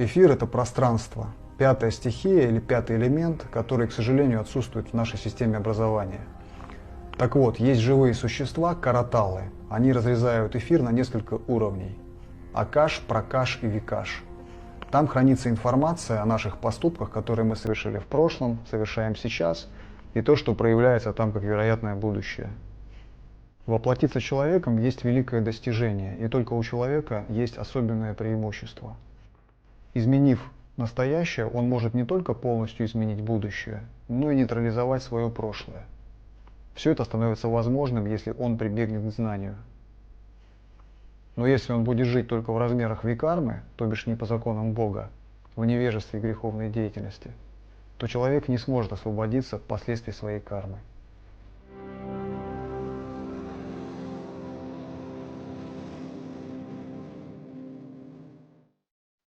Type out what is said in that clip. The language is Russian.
Эфир – это пространство, пятая стихия или пятый элемент, который, к сожалению, отсутствует в нашей системе образования. Так вот, есть живые существа, караталы. Они разрезают эфир на несколько уровней. Акаш, Пракаш и Викаш. Там хранится информация о наших поступках, которые мы совершили в прошлом, совершаем сейчас, и то, что проявляется там как вероятное будущее. Воплотиться человеком есть великое достижение, и только у человека есть особенное преимущество. Изменив настоящее, он может не только полностью изменить будущее, но и нейтрализовать свое прошлое. Все это становится возможным, если он прибегнет к знанию. Но если он будет жить только в размерах викармы, то бишь не по законам Бога, в невежестве и греховной деятельности, то человек не сможет освободиться от последствий своей кармы.